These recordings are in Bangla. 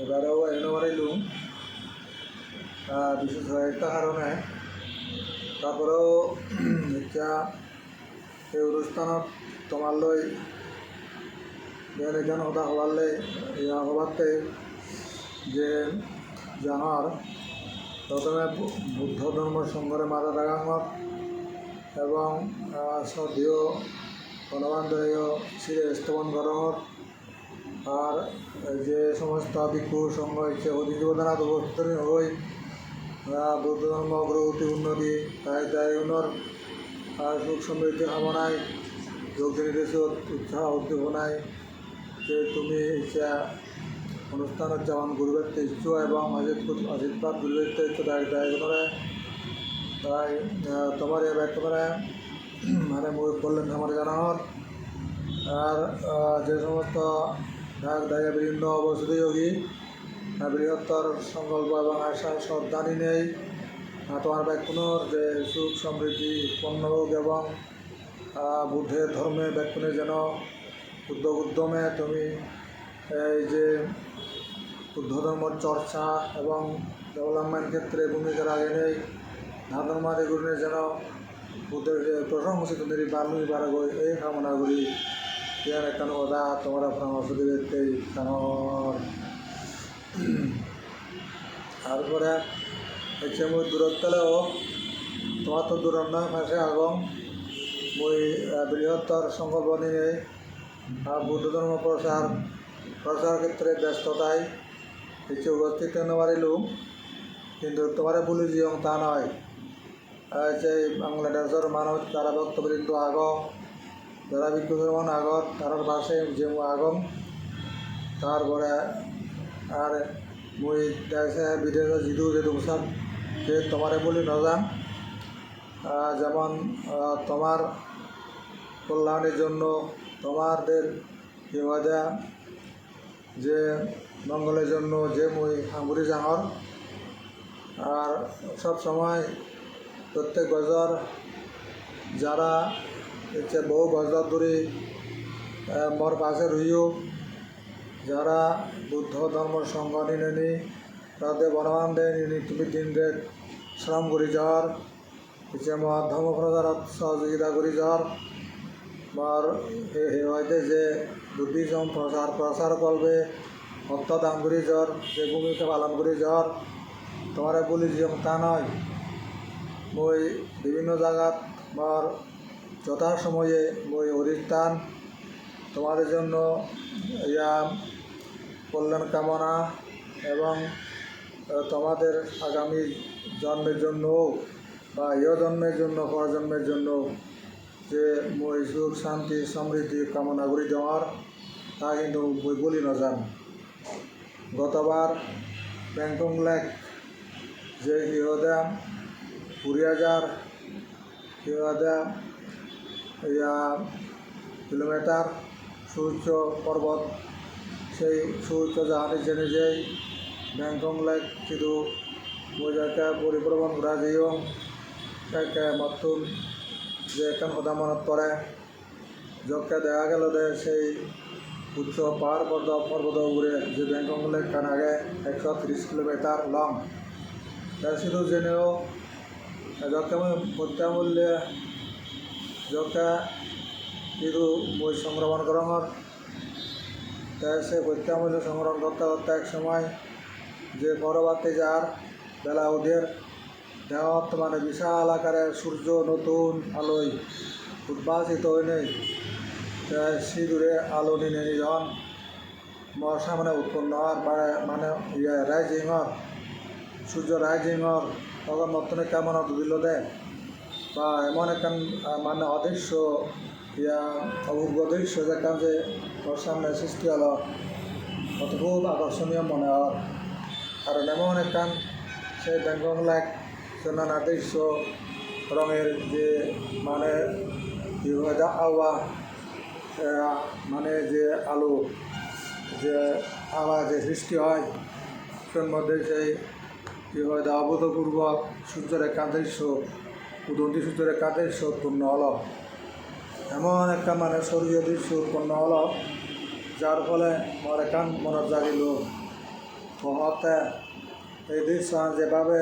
এবারেও এনে বাড়াইলুম বিশেষ একটা কারণে। তারপরেও এতিয়া এই অনুষ্ঠানত তোমার লৈ বেল এজন সদা হবালে ইয়া হবাতে যে জানার প্রথমে বুদ্ধ ধর্ম সংঘরে মাথা ডাঙাঙত এবং শ্রদ্ধেয় দেয় শ্রী স্তবন গরমত আর যে সমস্ত ভিক্ষু সংঘ হচ্ছে অধিজীবনাথ উপস্থিত হই। বৌদ্ধ ধর্ম অগ্রগতি, উন্নতি, তাই তাই উন্নর সুখ সমৃদ্ধি কামনায় যোগ নির্দেশ উৎসাহ উদ্দীপনায় যে তুমি ইচ্ছা অনুষ্ঠানত যেমন গুরুবের ইচ্ছু এবং অজিত অজিতবাদ গুরুবের ইচ্ছু, তাই তাই করে তাই তোমার এ একেবারে মানে মই বললেন আমার জানানোর আর যে সমস্ত বিভিন্ন অবস্থিত যোগী। বৃহত্তর সংকল্প এবং আশা শ্রদ্ধানি নেই। তোমার ব্যাকুণর যে সুখ সমৃদ্ধি হোক এবং বুদ্ধের ধর্মে ব্যাকুণে যেন উদ্যোগ উদ্যমে তুমি এই যে বুদ্ধ ধর্ম চর্চা এবং ডেভেলপমেন্ট ক্ষেত্রে ভূমিকা রাখে নেই এগুলো যেন বুদ্ধের যে প্রশংসিত নিরি বালু বার এই কামনা করি। কথা তোমরা দিবে এই কারণ তারপরে হচ্ছে মই দূরত্ব লেও তোমার তো দূর নয় পাশে আগম মই বৃহত্তর নিয়ে বুদ্ধ ধর্ম প্রসার প্রসার ক্ষেত্রে ব্যস্ততায় হচ্ছে উপস্থিত পারিলুম কিন্তু তোমারে বলি যেও তা নয়। যে বাংলাদেশের মানুষ তারা ভক্তবৃন্দ আগ যারা ভিক্ষু ধর্মন আগত তার পাশে যে আগম। তারপরে আর মুই দেশে বিদেশে যিটো যে দুমসার যে তোমারে বলি নজান। যেমন তোমার কল্যাণের জন্য তোমাদের বিবাদা যে মঙ্গলের জন্য যে মুই হাঙ্গুরি জাঙর আর সব সময় প্রত্যেক বছর যারা হচ্ছে বহু বছর ধরে মোর পাশে রইও যারা বুদ্ধ ধর্ম সংঘ নিনেনি তাদের বনবান দেয় তুমি দিন দেখ শ্রম করি যাওয়ার হচ্ছে মর ধর্ম প্রচারত সহযোগিতা করি যাওয়ার মর হয়তো যে বুদ্ধিজম প্রচার প্রসার করবে ভক্ত দান করি যাওয়ার যে ভূমিকা পালন করি যাওয়ার তোমার বলি যে তা নয়। মই বিভিন্ন জায়গাত মর যথা সময়ে মই অধিষ্ঠান। তোমাদের জন্য ইয়া, কল্যাণ কামনা এবং তোমাদের আগামী জন্মের জন্য বা ইয় জন্মের জন্য, পরজন্মের জন্য যে মই সুখ, শান্তি, সমৃদ্ধি কামনা করি দেওয়ার তা কিন্তু মই বলি নজান গতবার ব্যাংকক লেক যে ইহদা কুড়ি হাজার ইহদা কিলোমিটার সুউচ্চ পর্বত, সেই সুউচ্চ জাহাজে জেনে যাই ব্যাংকক লেক কিন্তু বোঝাকে পরিভ্রমণ করা যাইও একে মতুন যে এখন কথা মনত পড়ে। যকে দেখা গেল যে সেই উচ্চ পাহাড় পর্বত পর্বত উপরে যে ব্যাংকক লেক কান আগে একশো ত্রিশ কিলোমিটার লং। তার শুধু জেনেও যকে মই প্রত্যামূল্যে যকে কিন্তু মই সংক্রমণ করঙর তাই সে প্রত্যামূল্য সংগ্রহণ করতে করতে এক সময় যে পরবর্তী যার বেলা ওদের দেওয়াত মানে বিশাল আকারে সূর্য নতুন আলোয় উদ্ভাসিত হয়ে নেই। তাই সিঁদুরে আলো নিয়ে যখন মর সামনে উৎপন্ন হওয়ার বা- মানে ইয়ে রাইজিংর সূর্য রাইজিংর তখন নতুন কেমন দিল দেয় বা এমন একখান মানে অদৃশ্য ইয়া অপূর্ব দৃশ্য যেখান যে ওর সামনে সৃষ্টি হলো, অত আকর্ষণীয় মনে হয়। কারণ এমন একখান সেই ব্যাংকক লেক নানা দৃশ্য, রঙের যে মানে আওয়া মানে যে আলো, যে আওয়া যে সৃষ্টি হয়, তার মধ্যে সেই কি হয় অভূতপূর্ব সূর্যের একটা দৃশ্য। উদন্তি সূর্যের একটা দৃশ্য উৎপন্ন হলো এমন একটা মানে স্বর্গীয় দৃশ্য উৎপন্ন হলো যার ফলে আমার একান মনত জাগিল। মহতে এই দৃশ্য যেভাবে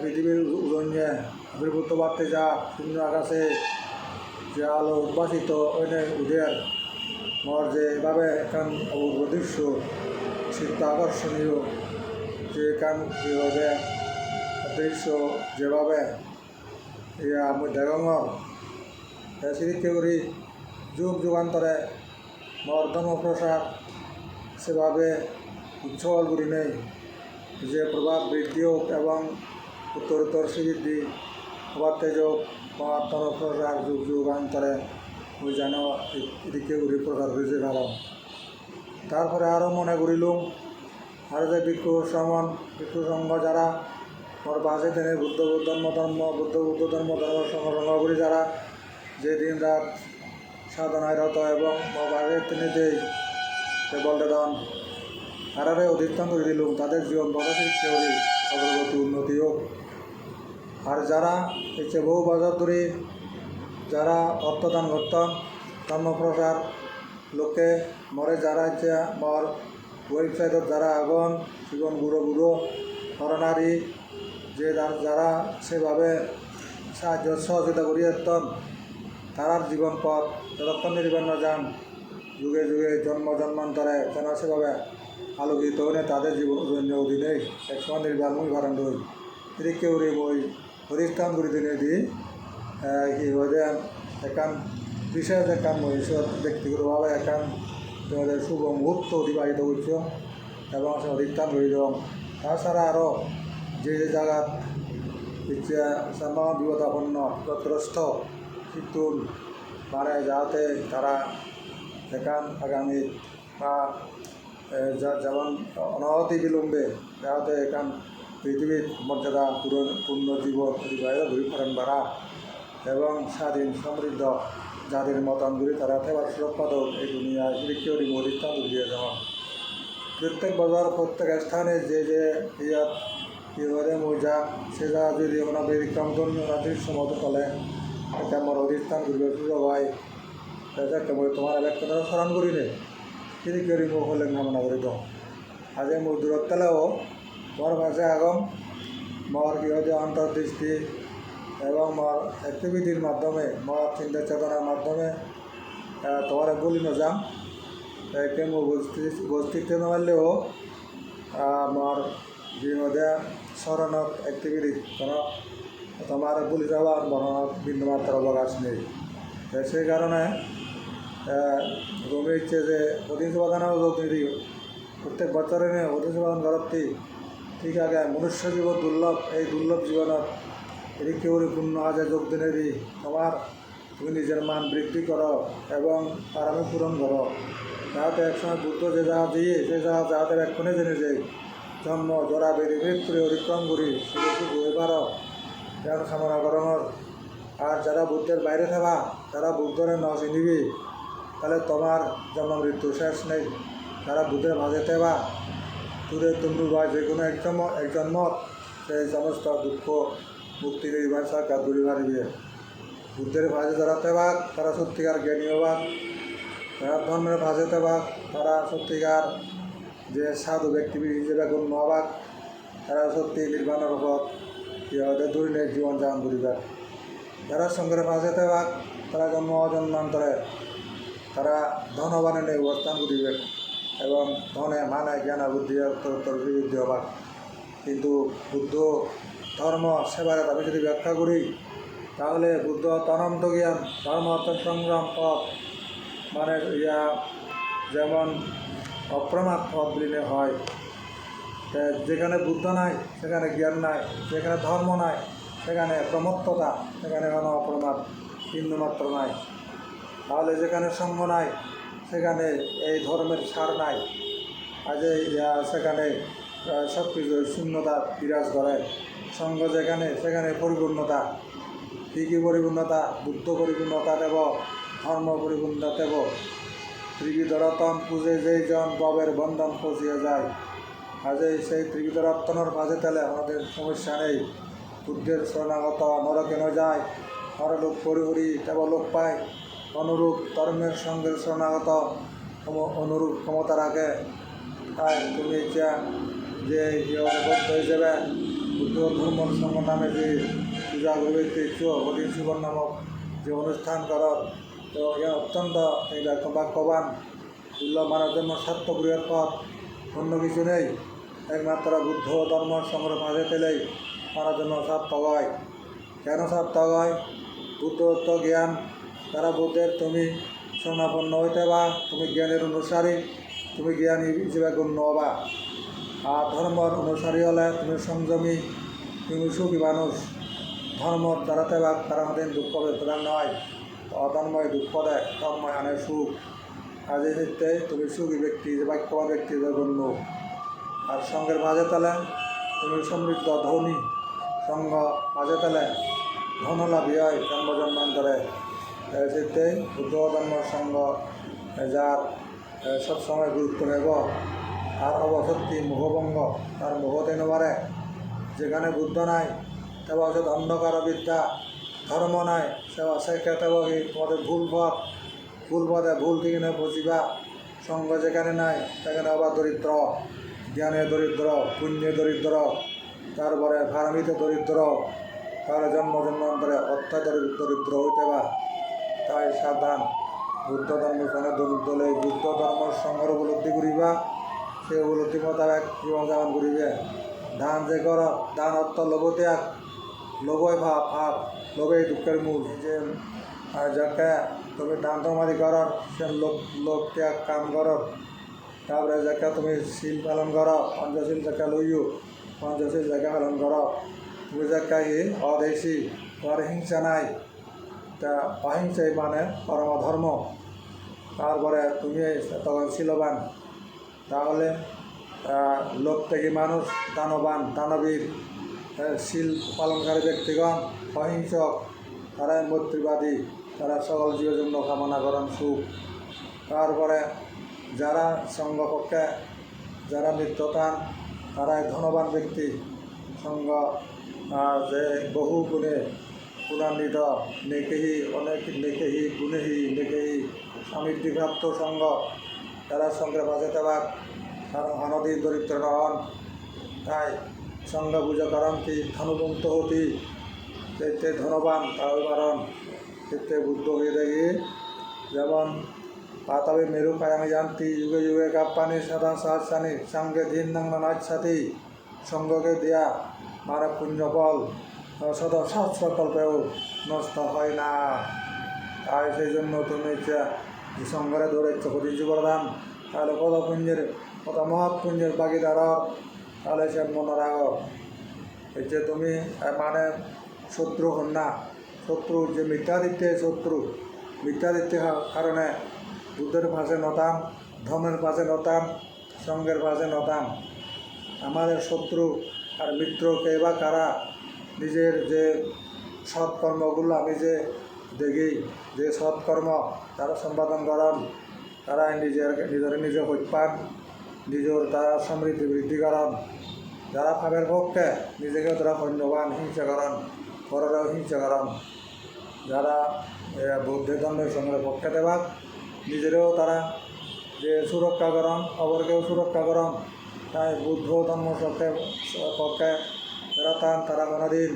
পৃথিবীর উদন্যে আবির্ভূত বাড়তে যা শূন্য আকাশে যে আলো উদ্ভাসিত ওইনে উদের মর যে এভাবে এখান অপূর্ব দৃশ্য, চিত্ত আকর্ষণীয় যে কান দৃশ্য যেভাবে দেগঙর সিরিকে করি যুগ যুগান্তরে মর্ধম প্রসার সেভাবে উচ্ছল করি নেই যে প্রভাব বৃদ্ধি হোক এবং উত্তরোত্তর শ্রীবৃদ্ধি হবার তেজক মহাত্মর প্রসার যুগ যুগান্তরে ওই যেন এদিকে উড়ি প্রসার হয়েছে কারণ তারপরে আরও মনে করিলুম আর যে ভিক্ষু শ্রমণ ভিক্ষু সংঘ যারা ওর বাসে তেনে বুদ্ধ ধর্ম ধর্ম, বুদ্ধ বুদ্ধ ধর্ম ধর্ম সংঘ করি যারা। যে দিন রাত সাধনায় রত এবং বাসে তিনি দেই বলতে দন তারারে অধিষ্ঠান করে দিলুম, তাদের জীবন বদল করি, অগ্রগতি উন্নতি হোক আর যারা হচ্ছে বহু বছর ধরে, যারা অর্থদান করতাম ধর্মপ্রসার লোকে মরে যারা হচ্ছে মর, ওয়েবসাইটত যারা আগন, জীবন বুড়ো বুড়ো নরনারী যে যার- সেভাবে সাহায্য সহযোগিতা করি একতন তারার জীবন পথ যতক্ষণ নির্বাণ যান, যুগে যুগে জন্ম জন্মান্তরে যেন সেভাবে আলোকিত হয়ে তাদের জীবন জন্য অধীনে একসময় নির্বাণ মুই ভারণ দই এটি কেউ রে মই হরিস্থান করে দিনে দি কি হয়ে একান বিশেষ একান ঈশ্বর ব্যক্তিগতভাবে একান শুভ মুহূর্ত অতিবাহিত করছ এবং হরিস্থান করে দিলাম তাছাড়া আরও যে ইচ্ছা সম্মান বিপদাপন্ন বিপদগ্রস্ত শীতুল মানে যাতে তারা এখান আগামী বা যেমন অনহতি বিলম্বে যাতে এখান পৃথিবীর মর্যাদা পূরণ, পূর্ণ জীবন অতিবাহিত ফেরেন বাড়া এবং স্বাধীন সমৃদ্ধ যাদের মতানগুলি তারা থেবার হোক এই দুনিয়ায় পৃথিবীর মরিস্থান দিয়ে যাওয়া। প্রত্যেক বছর প্রত্যেক স্থানে যে যে ইয়াত ইহরে মৌজা সে যা যদি আমরা ব্যতিক্রম ধর্মীয় রাত্রির সময় ফলে এটা আমার অধিষ্ঠান হয় এটা মই তোমার ব্যক্তিগত স্মরণ করি নে তিনি করি মোক হলে কামনা করি দাও আজ মোৰ পেলাও মোৰ ভাষে আগম। মোৰ গৃহদী অন্তর্দৃষ্টি এবং মোর অ্যাক্টিভিটির মাধ্যমে, মোর চিন্তা চেতনার মাধ্যমে তোমার বলি নযাম একে মোৰ গোষ্ঠী গোষ্ঠীতে নমাৰিলেও আমার জীবনে স্মরণত অ্যাক্টিভিটি কোনো তোমার বলি যাওয়ার মনত বিন্দুমাত্র অবকাশ নেই। তো যে বাগানেও যোগ নিদি প্রত্যেক বছরে অতিথি বাগান করতে ঠিক আগে মনুষ্য জীবন দুর্লভ, এই দুর্লভ জীবনত এটি কেউ পূর্ণ আজে যোগ দিনে দি তোমার, তুমি নিজের মান বৃদ্ধি করো এবং আরামে পূরণ করো। যাতে একসময় বুদ্ধ যে যাহা দিয়ে, সে যাহা যাহাদের এক্ষণে জেনে যাই জরা বেরি মৃত্যুরে অতিক্রম করি সেগুলো বই পারো যার কামনা করানোর আর যারা বুদ্ধের বাইরে থাকা, তারা বুদ্ধরে ন চিনিবি। তাহলে তোমার জন্ম মৃত্যু শেষ নেই। যারা বুদ্ধের মাঝে থেবা। দূরে তুমি বা যে কোনো একজন একজন মত সেই সমস্ত দুঃখ মুক্তি করিবার সাক্ষাৎ করিবার ইয়ে বুদ্ধের ভাজে যারা থেবাক তারা সত্যিকার জ্ঞানী হবাক যারা ধর্মের ভাজে থেবাক তারা সত্যিকার যে সাধু ব্যক্তি হিসেবে গণ্য হবাক তারা সত্যি নির্বাণের পথ ইহাদের দূরে জীবন যাপন করিবার যারা সঙ্গের ভাজে থেবাক তারা জন্ম অজন্মান্তরে তারা ধনবানে অবস্থান করিবে এবং ধনে মানে জ্ঞান বুদ্ধি বৃদ্ধি হবার। কিন্তু বুদ্ধ ধর্ম, সেবারে আমি যদি ব্যাখ্যা করি, তাহলে বুদ্ধ তনন্ত জ্ঞান, ধর্ম সংগ্রাম, পথ মানে ইয়া, যেমন অপ্রমাদ পথ বিলীনে হয়। যেখানে বুদ্ধ নাই, সেখানে জ্ঞান নাই, যেখানে ধর্ম নাই, সেখানে প্রমত্ততা, সেখানে কোনো অপ্রমাদ বিন্দুমাত্র নাই। তাহলে যেখানে সঙ্গ নাই, সেখানে এই ধর্মের সার নাই। আজ সেখানে সব কিছু শূন্যতা বিরাজ করে। সঙ্গ যেখানে, সেখানে পরিপূর্ণতা। কী কী পরিপূর্ণতা? বুদ্ধ পরিপূর্ণতা দেব, ধর্ম পরিপূর্ণতা দেব। ত্রিবিধরতন পূজে যেই জন ববের বন্ধন পচিয়ে যায় এই সেই ত্রিবিধরত্তনের মাঝে তেলে আমাদের সমস্যা নেই। বুদ্ধের শরণাগত নরকে ন যায়? নরলোক পরিহরি কেবল লোক পায়। অনুরূপ ধর্মের সঙ্গে শরণাগত অনুরূপ ক্ষমতা রাখে। তাই তুমি যে বৌদ্ধ হিসেবে বুদ্ধ ধর্ম সঙ্গ নামে যে পূজা ইচ্ছু হরিণ নামক যে অনুষ্ঠান করার ইয়া অত্যন্ত এই বাক্যবান মানার জন্য স্বার্থ বৃহৎ পথ, অন্য কিছু নেই। একমাত্র বুদ্ধ ধর্ম সংগ্রহ মাঝে পেলেই মানার জন্য স্বার্থ হয় কেন স্বার্থ হয় বুদ্ধত্ব, জ্ঞান, তারা বুদ্ধের তুমি সমাপন্ন হইতে বা তুমি জ্ঞানের অনুসারী, তুমি জ্ঞানী হিসেবে গণ্য হবা। আর ধর্মর অনুসারী হলে তুমি সংযমী, তুমি সুখী মানুষ। ধর্ম দ্বারাতে বা তারা দুঃখ, বেদনা নয়। অধর্ময় দুঃখ দেয় ধর্ময় আনে সুখ। এই ক্ষেত্রে তুমি সুখী ব্যক্তি, যে বাক্যবান ব্যক্তি হিসেবে গণ্য আর সঙ্গের মাঝে তালে তুমি সমৃদ্ধ, ধনী। সঙ্গ মাঝে তালে ধন লাভী হয়, জন্ম জন্মান্তরে। এই ক্ষেত্রে বুদ্ধ ধর্ম সঙ্গ যার সবসময় গুরুত্ব নেব। তার অবসত্তি মোহভঙ্গ, তার মোহ তেনে পারে যেখানে বুদ্ধ নাই, তেবা হচ্ছে অন্ধকার বিদ্যা ধর্ম নাই সেবা সে কেতব তোমাদের ভুল পথ ভুল পথে ভুল থেকে না বুঝিবা। সঙ্গ যেখানে নাই, সেখানে আবার দরিদ্র, জ্ঞানে দরিদ্র, পুণ্যে দরিদ্র, তারপরে ফার্মিতে দরিদ্র তার জন্ম জন্মান্তরে অত্যাচারিক দরিদ্র হইতে বা। তাই সাবধান, বুদ্ধ ধর্ম সঙ্গে দরিদ্র হলে বুদ্ধ ধর্ম সঙ্গের উপলব্ধি করিবা, সে উপলব্ধি মোতাবেক জীবনযাপন করিবে। দান যে কর, দান অর্থ লোভ ত্যাগ লোভই ভাব ভাব। লোভই দুঃখের মূল যে যাকে তুমি দান তোমাদি করার, সে লোক লোক ত্যাগ কাম করর তারপরে যাকে তুমি শিল পালন কর, পঞ্চশীল যাকে লইও পঞ্চশীল যাকে পালন কর। তুমি যাকে ই অদেশী তোমার হিংসা নাই, তা অহিংসাই মানে পরম ধর্ম তারপরে তুমি তখন শিলবান। তাহলে লোক থেকে মানুষ? দানবান, দানবীর। শিল পালনকারী ব্যক্তিগণ অহিংসক তারাই মৈত্রীবাদী তারা সকল জীবের জন্য কামনা করেন সুখ। তারপরে যারা সঙ্গপক্ষে, যারা নিত্যতান তারাই ধনবান ব্যক্তি। সঙ্গ যে বহু গুণে গুণান্বিত, নেকেহি, অনেক নেকেহি, গুণেহি, নেকেহি, সমৃদ্ধিপ্রাপ্ত সঙ্গ, তারা সঙ্গে বাজে দেবার কারণ অনদী দরিদ্র নহন তাই সঙ্গ পূজা করন্তি ধনুবন্ত হতি যেতে ধনবান কারণ সেতে বুদ্ধ হয়ে দেখি যেমন পাতাবে মেরু কায়ামি জানতি, যুগে যুগে কাপ্পানি সদা সাহাসানি সঙ্গে দিন নাং নাচ সাথী, সঙ্গকে দেয়া মারা পুণ্যফল সদা সহস্র কল্পেও নষ্ট হয় না। তাই সেই জন্য তুমি সঙ্গরে দৌড়েছ প্রতিষ্ঠা প্রদান তাহলে কত পুণ্যের কত মহৎ পুণ্যের বাগিদার তাহলে সে মনে রাখো যে তুমি মানে শত্রু না। শত্রু যে মিথ্যাদিত্যে শত্রু। মিথ্যাদিত্যের কারণে বুদ্ধের পাশে নতাম ধর্মের পাশে নতাম সঙ্গের পাশে নতাম আমাদের শত্রু আর মিত্রকে বা কারা, নিজের যে সৎকর্মগুলো আমি যে দেখি, যে সৎকর্ম তারা সম্পাদন করেন তারা নিজের নিজের নিজে পান নিজের তারা সমৃদ্ধি বৃদ্ধি করেন যারা ভাবের পক্ষে নিজেকে তারা ধন্যবান হিংসা করেন পরেরও হিংসা করেন যারা এ, বৌদ্ধ ধর্মের সঙ্গে পক্ষে দেবা নিজেরও তারা যে সুরক্ষা করন অপরকেও সুরক্ষা করন তাই বুদ্ধ ধর্ম পক্ষে পক্ষে যারা তান তারা কোনোদিন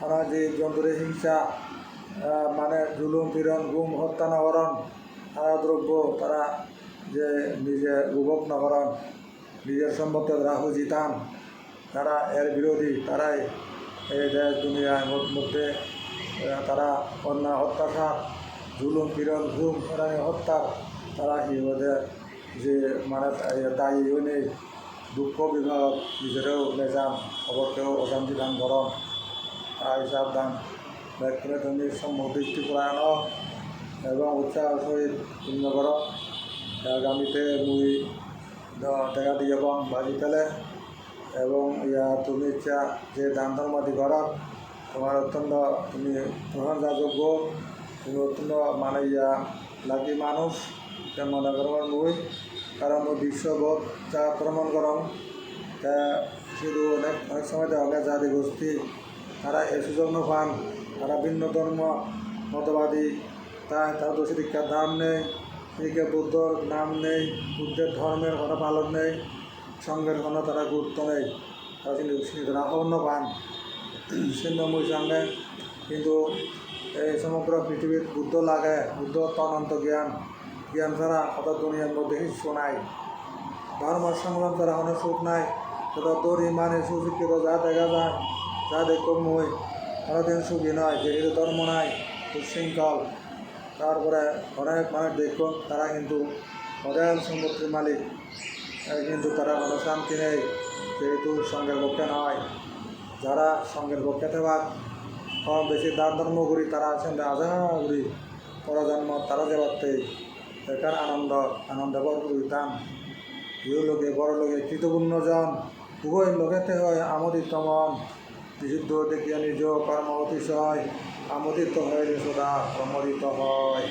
তারা যে জন্তুরে হিংসা মানে জুলুম পীড়ন গুম হত্যা নকরণ তারা দ্রব্য তারা যে নিজে উপভোগ নকরণ নিজের সম্পত্তি তারা হুজিতান তারা এর বিরোধী, তারাই এই দেশ দুনিয়ার মধ্য- তারা অন্যায়, অত্যাচার, জুলুম, পীড়ন, ঘুম এরানি হত্যা তারা হিরোদে যে মানে দায়ী হইনে দুঃখ বিভাগ নিজেরও নেজান অপরকেও অশান্তি, দান করন তাই সাবধান ব্যক্তিরা তুমি সমদৃষ্টি পরায়ণ এবং উৎসাহ সহিত পূর্ণ কর। আগামীতে মুই দেখা দিয়ে এবং বাজি পেলে এবং ইয়া তুমি ইচ্ছা যে দান ধর্মাদি করত তোমার অত্যন্ত তুমি প্রশংসাযোগ্য তুমি অত্যন্ত মানে ইয়া লাগি মানুষ তে মনে করবার মুই, কারণ মুই বিশ্ববোধ যা আক্রমণ করম, তা শুধু অনেক অনেক সময় দেখা জাতি গোষ্ঠী, তারা এ সুযোগ পান, তারা ভিন্ন ধর্ম, মতবাদী তাই তার দোষী দীক্ষার দাম নেই এদিকে বুদ্ধর নাম নেই, বুদ্ধের ধর্মের কথা পালন নেই সঙ্গের কোনো তারা গুরুত্ব নেই তারা কিন্তু তারা অন্য পান ছিন্নমূল সঙ্গে কিন্তু এই সমগ্র পৃথিবীর বুদ্ধ লাগে, বুদ্ধ অনন্ত জ্ঞান। জ্ঞান ছাড়া কত দুনিয়ার মধ্যে কিছু নাই। ধর্ম সংগ্রাম ছাড়া কোনো সুখ নাই। তত তোর ইমানে সুশিক্ষিত যা দেখা যায়, যা দেখো মই কোনোদিন সুখী নয় যেহেতু ধর্ম নাই উশৃঙ্খল তারপরে অনেক মানুষ দেখুন তারা কিন্তু হোটেল সম্পত্তির মালিক। কিন্তু তারা কোনো শান্তি নেই, যেহেতু সঙ্গের পক্ষে নয়। যারা সঙ্গের পক্ষে থাকা কম বেশি দান ধর্ম করি, তারা আছেন করি। পরজন্ম তারা পারতে এটার আনন্দ আনন্দ ভরপুর হইতাম ইউ লোকে, বড় লোকে কৃতপূর্ণজন উভয় লোকেতে হয় আমোদিত মন। বিশুদ্ধ দেখিয়া নিজ কর্ম অতিশয়, আমোদিত হয় সদা প্রমোদিত হয়।